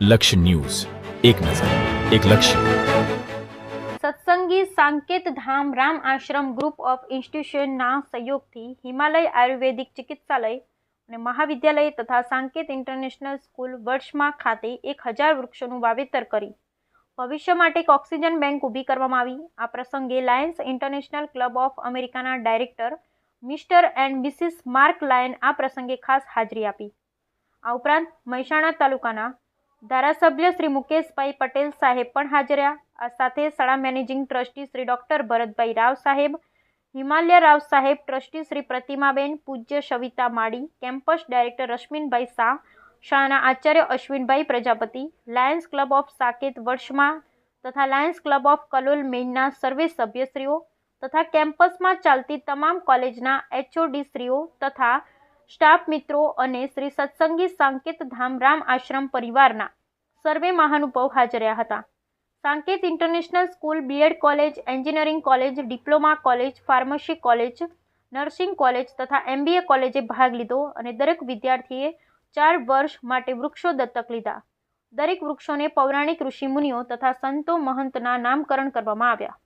લક્ષ્ય ન્યૂઝ. એક નજર, એક લક્ષ્ય. સત્સંગી સાંકેત ધામ રામ આશ્રમ ગ્રુપ ઓફ ઇન્સ્ટિટ્યુશનના સહયોગથી હિમાલય આયુર્વેદિક ચિકિત્સાલય અને મહાવિદ્યાલય તથા સાંકેત ઇન્ટરનેશનલ સ્કૂલ વર્ષમાં ખાતે એક હજાર વૃક્ષોનું વાવેતર કરી. ભવિષ્ય માટે એક ઓક્સિજન બેંક ઊભી કરવામાં આવી. આ પ્રસંગે લાયન્સ ઇન્ટરનેશનલ ક્લબ ઓફ અમેરિકાના director mister and missus Mark Lion આ પ્રસંગે ખાસ હાજરી આપી. આ ઉપરાંત મહેસાણા તાલુકાના ધારાસભ્ય શ્રી મુકેશભાઈ પટેલ સાહેબ પણ હાજર રહ્યા. આ સાથે શાળા managing trustee Shri doctor Bharatbhai Rao સાહેબ, હિમાલય રાવ સાહેબ, ટ્રસ્ટી શ્રી પ્રતિમાબેન, પૂજ્ય સવિતા માળી, કેમ્પસ ડાયરેક્ટર રશ્મિનભાઈ શાહ, શાળાના Acharya Ashwinbhai Prajapati, Lions Club of Saket વર્ષમાં તથા લાયન્સ ક્લબ ઓફ કલોલ મેઇનના સર્વે સભ્યશ્રીઓ તથા કેમ્પસમાં ચાલતી તમામ કોલેજના એચઓડી શ્રીઓ તથા સ્ટાફ મિત્રો અને શ્રી સત્સંગી સાંકેત ધામરામ આશ્રમ પરિવારના સર્વે મહાનુભાવ હાજર રહ્યા હતા. Sanket International School BEd college, engineering college, diploma college, pharmacy college, nursing college તથા એમબીએ કોલેજે ભાગ લીધો અને દરેક વિદ્યાર્થીએ ચાર વર્ષ માટે વૃક્ષો દત્તક લીધા. દરેક વૃક્ષોને પૌરાણિક ઋષિમુનિઓ તથા સંતો મહંતના નામકરણ કરવામાં આવ્યા.